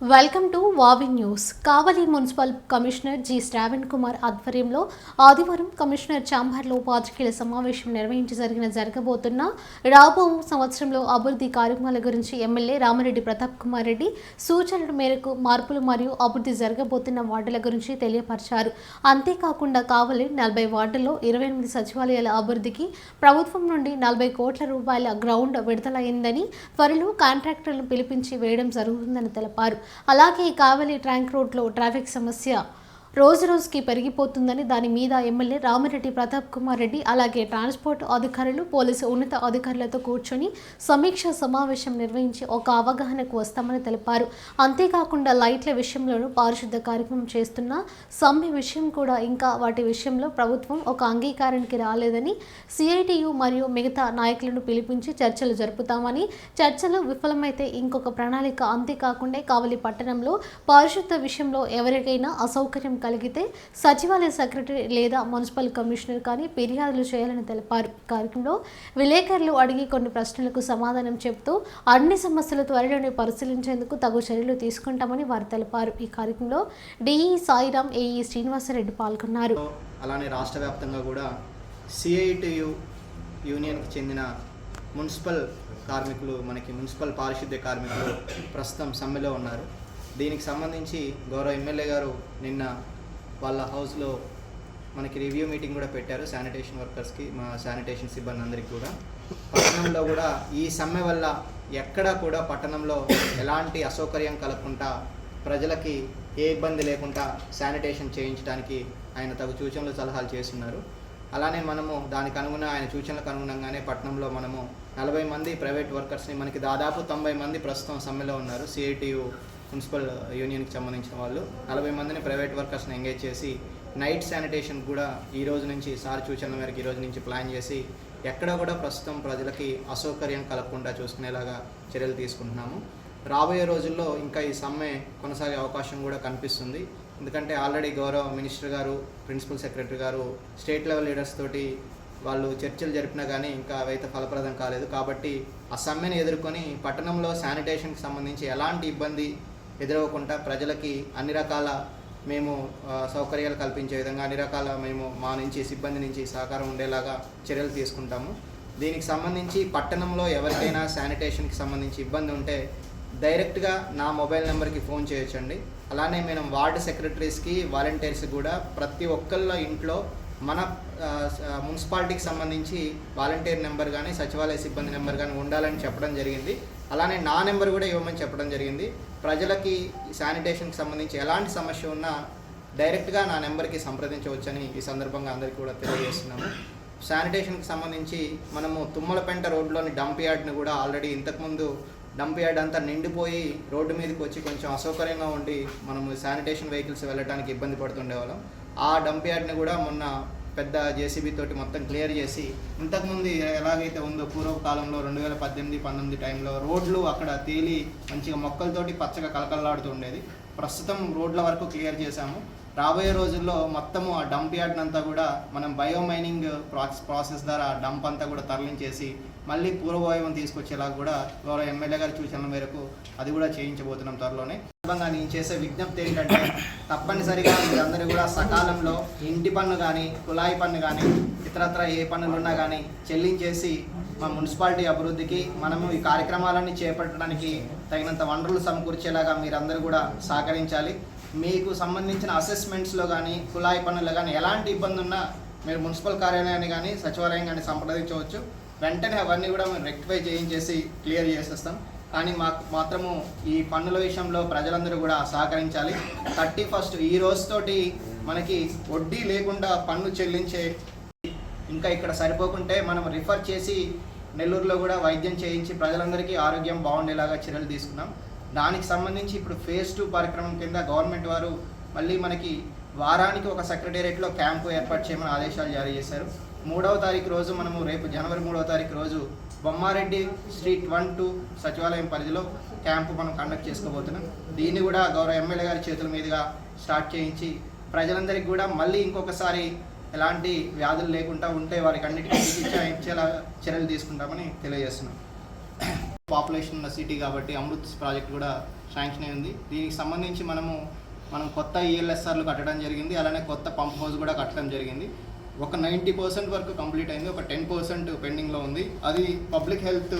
Welcome to Vavi news. Kavali municipal commissioner G. Shravan Kumar ఆధ్వర్యంలో ఆదివారం commissioner చాంబర్లో పాత్రికేయుల సమావేశం నిర్వహించి జరిగిన జరగబోతున్న రాబో సంవత్సరంలో అభివృద్ధి కార్యక్రమాల గురించి ఎమ్మెల్యే రామిరెడ్డి ప్రతాప్ కుమార్ రెడ్డి సూచనల మేరకు మార్పులు మరియు అభివృద్ధి జరగబోతున్న వార్డుల గురించి తెలియపరిచారు. అంతేకాకుండా కావలి నలభై వార్డుల్లో ఇరవై ఎనిమిది సచివాలయాల అభివృద్ధికి ప్రభుత్వం నుండి నలభై కోట్ల రూపాయల గ్రౌండ్ విడుదలైందని త్వరలో కాంట్రాక్టర్లను పిలిపించి వేయడం జరుగుతుందని తెలిపారు. అలాగే కావలి ట్రాంక్ రోడ్లో ట్రాఫిక్ సమస్య రోజు రోజుకి పెరిగిపోతుందని దాని మీద ఎమ్మెల్యే రామిరెడ్డి ప్రతాప్ కుమార్ రెడ్డి అలాగే ట్రాన్స్పోర్ట్ అధికారులు పోలీసు ఉన్నత అధికారులతో కూర్చొని సమీక్ష సమావేశం నిర్వహించి ఒక అవగాహనకు వస్తామని తెలిపారు. అంతేకాకుండా లైట్ల విషయంలోనూ పారిశుద్ధ కార్యక్రమం చేస్తున్న సమ్మె విషయం కూడా ఇంకా వాటి విషయంలో ప్రభుత్వం ఒక అంగీకారానికి రాలేదని సిఐటియు మరియు మిగతా నాయకులను పిలిపించి చర్చలు జరుపుతామని చర్చలు విఫలమైతే ఇంకొక ప్రణాళిక అంతేకాకుండా కావలి పట్టణంలో పారిశుద్ధ విషయంలో ఎవరికైనా అసౌకర్యం కలిగితే సచివాలయ సెక్రటరీ లేదా మున్సిపల్ కమిషనర్ కానీ ఫిర్యాదులు చేయాలని తెలిపారు కార్యక్రమంలో విలేకరులు అడిగి కొన్ని ప్రశ్నలకు సమాధానం చెబుతూ అన్ని సమస్యలు త్వరలోనే పరిశీలించేందుకు తగు చర్యలు తీసుకుంటామని వారు తెలిపారు. ఈ కార్యక్రమంలో డిఈ సాయిరాం ఏఈ శ్రీనివాసరెడ్డి పాల్గొన్నారు. అలానే రాష్ట్ర వ్యాప్తంగా కూడా సిఐటియు యూనియన్కి చెందిన మున్సిపల్ కార్మికులు మనకి మున్సిపల్ పారిశుద్ధ్య కార్మికులు ప్రస్తుతం సమ్మెలో ఉన్నారు. దీనికి సంబంధించి గౌరవ ఎమ్మెల్యే గారు నిన్న వాళ్ళ హౌస్లో మనకి రివ్యూ మీటింగ్ కూడా పెట్టారు శానిటేషన్ వర్కర్స్కి మా శానిటేషన్ సిబ్బంది అందరికీ కూడా. పట్టణంలో కూడా ఈ సమ్మె వల్ల ఎక్కడా కూడా పట్టణంలో ఎలాంటి అసౌకర్యం కలగకుండా ప్రజలకి ఏ ఇబ్బంది లేకుండా శానిటేషన్ చేయించడానికి ఆయన తగు సూచనలు సలహాలు చేస్తున్నారు. అలానే మనము దానికి అనుగుణ ఆయన సూచనలకు అనుగుణంగానే పట్టణంలో మనము నలభై మంది ప్రైవేట్ వర్కర్స్ని మనకి దాదాపు తొంభై మంది ప్రస్తుతం సమ్మెలో ఉన్నారు. సిఐటియు మున్సిపల్ యూనియన్కి సంబంధించిన వాళ్ళు. నలభై మందిని ప్రైవేట్ వర్కర్స్ని ఎంగేజ్ చేసి నైట్ శానిటేషన్ కూడా ఈ రోజు నుంచి సార్ సూచనల మేరకు ఈ రోజు నుంచి ప్లాన్ చేసి ఎక్కడ కూడా ప్రస్తుతం ప్రజలకి అసౌకర్యం కలగకుండా చూసుకునేలాగా చర్యలు తీసుకుంటున్నాము. రాబోయే రోజుల్లో ఇంకా ఈ సమ్మె కొనసాగే అవకాశం కూడా కనిపిస్తుంది. ఎందుకంటే ఆల్రెడీ గౌరవ మినిస్టర్ గారు ప్రిన్సిపల్ సెక్రటరీ గారు స్టేట్ లెవెల్ లీడర్స్ తోటి వాళ్ళు చర్చలు జరిపినా కానీ ఇంకా అవైతే ఫలప్రదం కాలేదు. కాబట్టి ఆ సమ్మెను ఎదుర్కొని పట్టణంలో శానిటేషన్కి సంబంధించి ఎలాంటి ఇబ్బంది ఎదురవ్వకుండా ప్రజలకి అన్ని రకాల మేము సౌకర్యాలు కల్పించే విధంగా అన్ని రకాల మేము మా నుంచి సిబ్బంది నుంచి సహకారం ఉండేలాగా చర్యలు తీసుకుంటాము. దీనికి సంబంధించి పట్టణంలో ఎవరికైనా శానిటేషన్కి సంబంధించి ఇబ్బంది ఉంటే డైరెక్ట్గా నా మొబైల్ నెంబర్కి ఫోన్ చేయొచ్చండి. అలానే మేము వార్డు సెక్రటరీస్కి వాలంటీర్స్ కూడా ప్రతి ఒక్కళ్ళ ఇంట్లో మన మున్సిపాలిటీకి సంబంధించి వాలంటీర్ నెంబర్ కానీ సచివాలయ సిబ్బంది నెంబర్ కానీ ఉండాలని చెప్పడం జరిగింది. అలానే నా నెంబర్ కూడా ఇవ్వమని చెప్పడం జరిగింది. ప్రజలకి శానిటేషన్కి సంబంధించి ఎలాంటి సమస్య ఉన్నా డైరెక్ట్గా నా నెంబర్కి సంప్రదించవచ్చని ఈ సందర్భంగా అందరికీ కూడా తెలియజేస్తున్నాము శానిటేషన్కి సంబంధించి మనము తుమ్మలపెంట రోడ్లోని డంప్ యార్డ్ని కూడా ఆల్రెడీ ఇంతకుముందు డంప్ యార్డ్ అంతా నిండిపోయి రోడ్డు మీదకి వచ్చి కొంచెం అసౌకర్యంగా ఉండి మనము శానిటేషన్ వెహికల్స్ వెళ్ళడానికి ఇబ్బంది పడుతుండేవాళ్ళం. ఆ డంప్ యార్డ్ని కూడా మొన్న పెద్ద జేసీబీ తోటి మొత్తం క్లియర్ చేసి ఇంతకుముందు ఎలాగైతే ఉందో పూర్వకాలంలో రెండు వేల పద్దెనిమిది పంతొమ్మిది టైంలో రోడ్లు అక్కడ తేలి మంచిగా మొక్కలతోటి పచ్చగా కలకలలాడుతూ ఉండేది. ప్రస్తుతం రోడ్ల వరకు క్లియర్ చేశాము. రాబోయే రోజుల్లో మొత్తము ఆ డంప్ యార్డ్ అంతా కూడా మనం బయో మైనింగ్ ప్రాసెస్ ప్రాసెస్ ద్వారా డంప్ అంతా కూడా తరలించేసి మళ్ళీ పూర్వవైవం తీసుకొచ్చేలా కూడా గౌరవ ఎమ్మెల్యే గారి సూచనల మేరకు అది కూడా చేయించబోతున్నాం త్వరలోనే. సందర్భంగా నేను చేసే విజ్ఞప్తి ఏంటంటే తప్పనిసరిగా మీరందరూ కూడా సకాలంలో ఇంటి పన్ను కానీ కుళాయి పన్ను కానీ ఇతరత్ర ఏ పన్నులు ఉన్నా కానీ చెల్లించేసి మా మున్సిపాలిటీ అభివృద్ధికి మనము ఈ కార్యక్రమాలన్నీ చేపట్టడానికి తగినంత వనరులు సమకూర్చేలాగా మీరందరూ కూడా సహకరించాలి. మీకు సంబంధించిన అసెస్మెంట్స్లో కానీ కుళాయి పన్నులో కానీ ఎలాంటి ఇబ్బంది ఉన్నా మీరు మున్సిపల్ కార్యాలయాన్ని కానీ సచివాలయం కానీ సంప్రదించవచ్చు. వెంటనే అవన్నీ కూడా మేము రెక్టిఫై చేయించేసి క్లియర్ చేసేస్తాం. కానీ మాకు మాత్రము ఈ పన్నుల విషయంలో ప్రజలందరూ కూడా సహకరించాలి. థర్టీ ఫస్ట్ ఈ రోజుతోటి మనకి వడ్డీ లేకుండా పన్ను చెల్లించే ఇంకా ఇక్కడ సరిపోకుంటే మనం రిఫర్ చేసి నెల్లూరులో కూడా వైద్యం చేయించి ప్రజలందరికీ ఆరోగ్యం బాగుండేలాగా చర్యలు తీసుకున్నాం. దానికి సంబంధించి ఇప్పుడు ఫేజ్ టూ కార్యక్రమం కింద గవర్నమెంట్ వారు మళ్ళీ మనకి వారానికి ఒక సెక్రటేరియట్లో క్యాంపు ఏర్పాటు చేయమని ఆదేశాలు జారీ చేశారు. మూడవ తారీఖు రోజు మనము రేపు జనవరి మూడవ తారీఖు రోజు బొమ్మారెడ్డి స్ట్రీట్ వన్ టూ సచివాలయం పరిధిలో క్యాంపు మనం కండక్ట్ చేసుకోబోతున్నాం. దీన్ని కూడా గౌరవ ఎమ్మెల్యే గారి చేతుల మీదుగా స్టార్ట్ చేయించి ప్రజలందరికీ కూడా మళ్ళీ ఇంకొకసారి ఎలాంటి వ్యాధులు లేకుండా ఉంటే వారికి అన్నిటికీ చికిత్స ఇచ్చేలా చర్యలు తీసుకుంటామని తెలియజేస్తున్నాం. పాపులేషన్ ఉన్న సిటీ కాబట్టి అమృత్ ప్రాజెక్ట్ కూడా శాంక్షన్ అయింది దీనికి సంబంధించి మనము మనం కొత్త ఈఎల్ఎస్ఆర్లు కట్టడం జరిగింది. అలానే కొత్త పంప్ హౌస్ కూడా కట్టడం జరిగింది. ఒక నైంటీ పర్సెంట్ వరకు కంప్లీట్ అయింది ఒక టెన్ పర్సెంట్ పెండింగ్లో ఉంది. అది పబ్లిక్ హెల్త్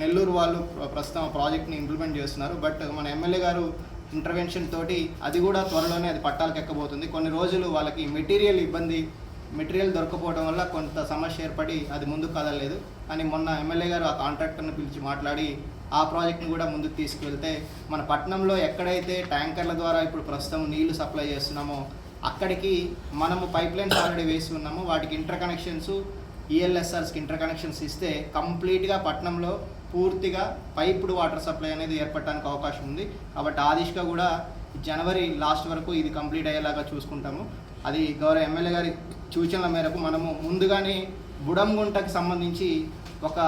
నెల్లూరు వాళ్ళు ప్రస్తుతం ప్రాజెక్ట్ని ఇంప్లిమెంట్ చేస్తున్నారు. బట్ మన ఎమ్మెల్యే గారు ఇంటర్వెన్షన్ తోటి అది కూడా త్వరలోనే అది పట్టాలకు ఎక్కబోతుంది. కొన్ని రోజులు వాళ్ళకి మెటీరియల్ ఇబ్బంది మెటీరియల్ దొరకపోవడం వల్ల కొంత సమస్య ఏర్పడి అది ముందుకు కదలలేదు. అని మొన్న ఎమ్మెల్యే గారు ఆ కాంట్రాక్టర్ని పిలిచి మాట్లాడి ఆ ప్రాజెక్ట్ని కూడా ముందుకు తీసుకువెళ్తే మన పట్టణంలో ఎక్కడైతే ట్యాంకర్ల ద్వారా ఇప్పుడు ప్రస్తుతం నీళ్ళు సప్లై చేస్తున్నామో అక్కడికి మనము పైప్ లైన్స్ ఆల్రెడీ వేసి ఉన్నాము. వాటికి ఇంటర్ కనెక్షన్స్ ఈఎల్ఎస్ఆర్స్కి ఇంటర్ కనెక్షన్స్ ఇస్తే కంప్లీట్గా పట్టణంలో పూర్తిగా పైప్డ్ వాటర్ సప్లై అనేది ఏర్పడడానికి అవకాశం ఉంది. కాబట్టి ఆ దిశగా కూడా జనవరి లాస్ట్ వరకు ఇది కంప్లీట్ అయ్యేలాగా చూసుకుంటాము. అది గౌరవ ఎమ్మెల్యే గారి సూచనల మేరకు మనము ముందుగానే బుడంగుంటకి సంబంధించి ఒక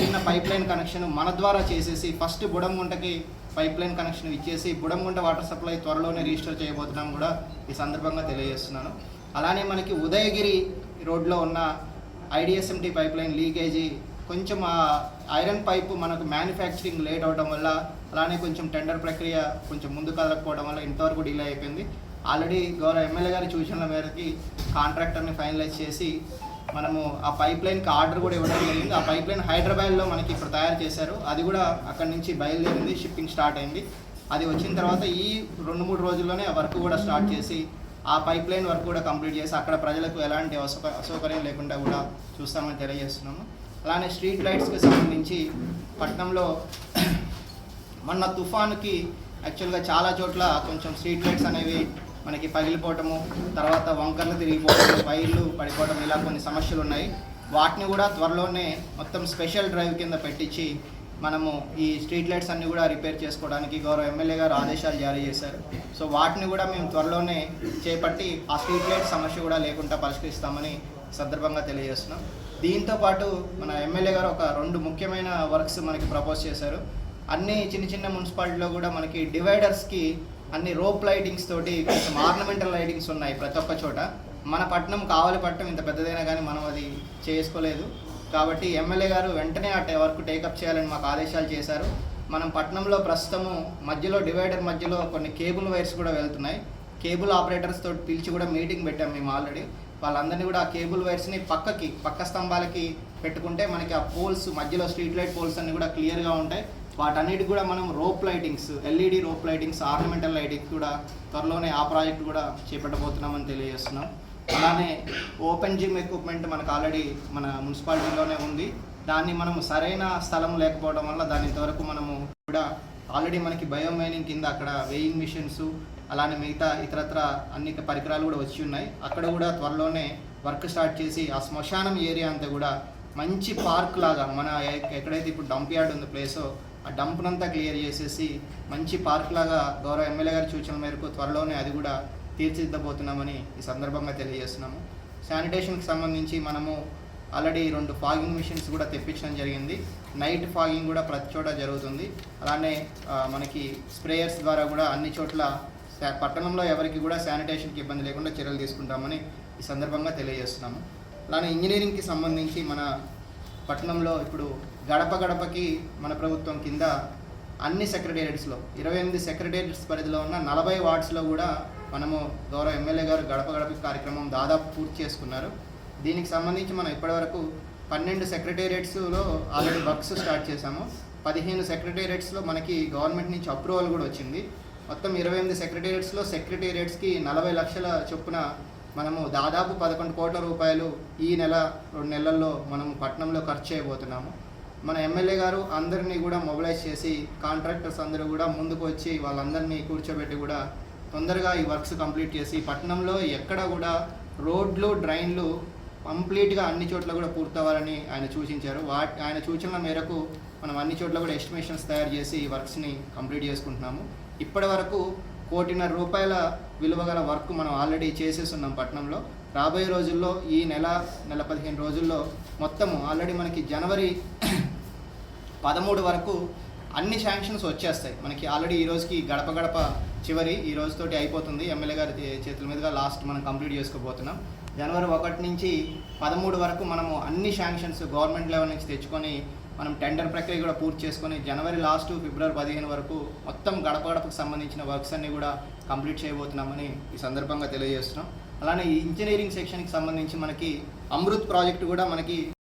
చిన్న పైప్ లైన్ కనెక్షన్ మన ద్వారా చేసేసి ఫస్ట్ బుడంగుంటకి పైప్ లైన్ కనెక్షన్ ఇచ్చేసి బుడంగుంట వాటర్ సప్లై త్వరలోనే రిజిస్టర్ చేయబోతున్నాం కూడా ఈ సందర్భంగా తెలియజేస్తున్నాను. అలానే మనకి ఉదయగిరి రోడ్లో ఉన్న ఐడిఎస్ఎంటీ పైప్ లైన్ లీకేజీ కొంచెం ఆ ఐరన్ పైపు మనకు మ్యానుఫ్యాక్చరింగ్ లేట్ అవడం వల్ల అలానే కొంచెం టెండర్ ప్రక్రియ కొంచెం ముందు కదలకపోవడం వల్ల ఇంతవరకు డిలే అయిపోయింది. ఆల్రెడీ గౌరవ ఎమ్మెల్యే గారి సూచనల మేరకి కాంట్రాక్టర్ని ఫైనలైజ్ చేసి మనము ఆ పైప్ లైన్కి ఆర్డర్ కూడా ఇవ్వడం జరిగింది. ఆ పైప్ లైన్ హైదరాబాద్లో మనకి ఇప్పుడు తయారు చేశారు. అది కూడా అక్కడి నుంచి బయలుదేరింది షిప్పింగ్ స్టార్ట్ అయింది. అది వచ్చిన తర్వాత ఈ రెండు మూడు రోజుల్లోనే ఆ వర్క్ కూడా స్టార్ట్ చేసి ఆ పైప్ లైన్ వర్క్ కూడా కంప్లీట్ చేసి అక్కడ ప్రజలకు ఎలాంటి అసౌక అసౌకర్యం లేకుండా కూడా చూస్తామని తెలియజేస్తున్నాము. అలానే స్ట్రీట్ లైట్స్కి సంబంధించి పట్టణంలో మొన్న తుఫాన్కి యాక్చువల్గా చాలా చోట్ల కొంచెం స్ట్రీట్ లైట్స్ అనేవి మనకి పగిలిపోవటము తర్వాత వంకర్లు తిరిగిపోవడం వైర్లు పడిపోవడం ఇలా కొన్ని సమస్యలు ఉన్నాయి వాటిని కూడా త్వరలోనే మొత్తం స్పెషల్ డ్రైవ్ కింద పెట్టించి మనము ఈ స్ట్రీట్ లైట్స్ అన్నీ కూడా రిపేర్ చేసుకోవడానికి గౌరవ ఎమ్మెల్యే గారు ఆదేశాలు జారీ చేశారు. సో వాటిని కూడా మేము త్వరలోనే చేపట్టి ఆ స్ట్రీట్ లైట్ సమస్య కూడా లేకుండా పరిష్కరిస్తామని సందర్భంగా తెలియజేస్తున్నాం. దీంతో పాటు మన ఎమ్మెల్యే గారు ఒక రెండు ముఖ్యమైన వర్క్స్ మనకి ప్రపోజ్ చేశారు. అన్ని చిన్న చిన్న మున్సిపాలిటీలో కూడా మనకి డివైడర్స్కి అన్ని రోప్ లైటింగ్స్ తోటి కొంచెం ఆర్నమెంటల్ లైటింగ్స్ ఉన్నాయి ప్రతి ఒక్క చోట. మన పట్టణం కావాలి పట్టణం ఇంత పెద్దదైనా కానీ మనం అది చేసుకోలేదు. కాబట్టి ఎమ్మెల్యే గారు వెంటనే ఆ వర్క్ టేకప్ చేయాలని మాకు ఆదేశాలు చేశారు. మనం పట్టణంలో ప్రస్తుతము మధ్యలో డివైడర్ మధ్యలో కొన్ని కేబుల్ వైర్స్ కూడా వెళ్తున్నాయి. కేబుల్ ఆపరేటర్స్ తోటి పిలిచి కూడా మీటింగ్ పెట్టాం మేము ఆల్రెడీ. వాళ్ళందరినీ కూడా ఆ కేబుల్ వైర్స్ని పక్కకి పక్క స్తంభాలకి పెట్టుకుంటే మనకి ఆ పోల్స్ మధ్యలో స్ట్రీట్ లైట్ పోల్స్ అన్నీ కూడా క్లియర్గా ఉంటాయి. వాటన్నిటి కూడా మనం rope lightings LED rope lightings ornamental lightings కూడా త్వరలోనే ఆ ప్రాజెక్ట్ కూడా చేపట్టబోతున్నామని తెలియజేస్తున్నాం. అలానే ఓపెన్ జిమ్ ఎక్విప్మెంట్ మనకు ఆల్రెడీ మన మున్సిపాలిటీలోనే ఉంది. దాన్ని మనం సరైన స్థలం లేకపోవడం వల్ల దాని ఇంతవరకు మనము కూడా ఆల్రెడీ మనకి బయోమైనింగ్ కింద అక్కడ వెయింగ్ మిషన్స్ అలానే మిగతా ఇతరత్ర అన్ని పరికరాలు కూడా వచ్చి ఉన్నాయి. అక్కడ కూడా త్వరలోనే వర్క్ స్టార్ట్ చేసి ఆ శ్మశానం ఏరియా అంతా కూడా మంచి పార్క్ లాగా మన ఎక్కడైతే ఇప్పుడు డంప్ యార్డ్ ఉంది ప్లేసో ఆ డంప్నంతా క్లియర్ చేసేసి మంచి పార్క్ లాగా గౌరవ ఎమ్మెల్యే గారి సూచన మేరకు త్వరలోనే అది కూడా తీర్చిదిద్దబోతున్నామని ఈ సందర్భంగా తెలియజేస్తున్నాము. శానిటేషన్కి సంబంధించి మనము ఆల్రెడీ రెండు ఫాగింగ్ మిషన్స్ కూడా తెప్పించడం జరిగింది. నైట్ ఫాగింగ్ కూడా ప్రతి చోట జరుగుతుంది. అలానే మనకి స్ప్రేయర్స్ ద్వారా కూడా అన్ని చోట్ల పట్టణంలో ఎవరికి కూడా శానిటేషన్కి ఇబ్బంది లేకుండా చర్యలు తీసుకుంటామని ఈ సందర్భంగా తెలియజేస్తున్నాము. అలానే ఇంజనీరింగ్కి సంబంధించి మన పట్టణంలో ఇప్పుడు గడప గడపకి మన ప్రభుత్వం కింద అన్ని సెక్రటేరియట్స్లో ఇరవై ఎనిమిది సెక్రటేరియట్స్ పరిధిలో ఉన్న నలభై వార్డ్స్లో కూడా మనము గౌరవ ఎమ్మెల్యే గారు గడప గడప కార్యక్రమం దాదాపు పూర్తి చేసుకున్నారు. దీనికి సంబంధించి మనం ఇప్పటివరకు పన్నెండు సెక్రటేరియట్స్లో ఆల్రెడీ వర్క్స్ స్టార్ట్ చేశాము. పదిహేను సెక్రటేరియట్స్లో మనకి గవర్నమెంట్ నుంచి అప్రూవల్ కూడా వచ్చింది. మొత్తం ఇరవై ఎనిమిది సెక్రటేరియట్స్లో సెక్రటేరియట్స్కి నలభై లక్షల చొప్పున మనము దాదాపు పదకొండు కోట్ల రూపాయలు ఈ నెల రెండు నెలల్లో మనం పట్టణంలో ఖర్చు చేయబోతున్నాము. మన ఎమ్మెల్యే గారు అందరినీ కూడా మొబిలైజ్ చేసి కాంట్రాక్టర్స్ అందరూ కూడా ముందుకు వచ్చి వాళ్ళందరినీ కూర్చోబెట్టి కూడా తొందరగా ఈ వర్క్స్ కంప్లీట్ చేసి పట్టణంలో ఎక్కడ కూడా రోడ్లు డ్రైన్లు కంప్లీట్గా అన్ని చోట్ల కూడా పూర్తవ్వాలని ఆయన సూచించారు. వాటి ఆయన సూచనల మేరకు మనం అన్ని చోట్ల కూడా ఎస్టిమేషన్స్ తయారు చేసి ఈ వర్క్స్ని కంప్లీట్ చేసుకుంటున్నాము. ఇప్పటి వరకు కోటిన్నర రూపాయల విలువ గల వర్క్ మనం ఆల్రెడీ చేసేస్తున్నాం పట్టణంలో రాబోయే రోజుల్లో ఈ నెల నెల పదిహేను రోజుల్లో మొత్తము ఆల్రెడీ మనకి జనవరి పదమూడు వరకు అన్ని శాంక్షన్స్ వచ్చేస్తాయి. మనకి ఆల్రెడీ ఈ రోజుకి గడప గడప చివరి ఈ రోజుతోటి అయిపోతుంది. ఎమ్మెల్యే గారి చేతుల మీదుగా లాస్ట్ మనం కంప్లీట్ చేసుకోబోతున్నాం. జనవరి ఒకటి నుంచి పదమూడు వరకు మనము అన్ని శాంక్షన్స్ గవర్నమెంట్ లెవెల్ నుంచి తెచ్చుకొని మనం టెండర్ ప్రక్రియ కూడా పూర్తి చేసుకొని జనవరి లాస్ట్ ఫిబ్రవరి పదిహేను వరకు మొత్తం గడప గడపకు సంబంధించిన వర్క్స్ అన్ని కూడా కంప్లీట్ చేయబోతున్నామని ఈ సందర్భంగా తెలియజేస్తున్నాం. అలానే ఈ ఇంజనీరింగ్ సెక్షన్కి సంబంధించి మనకి అమృత్ ప్రాజెక్ట్ కూడా మనకి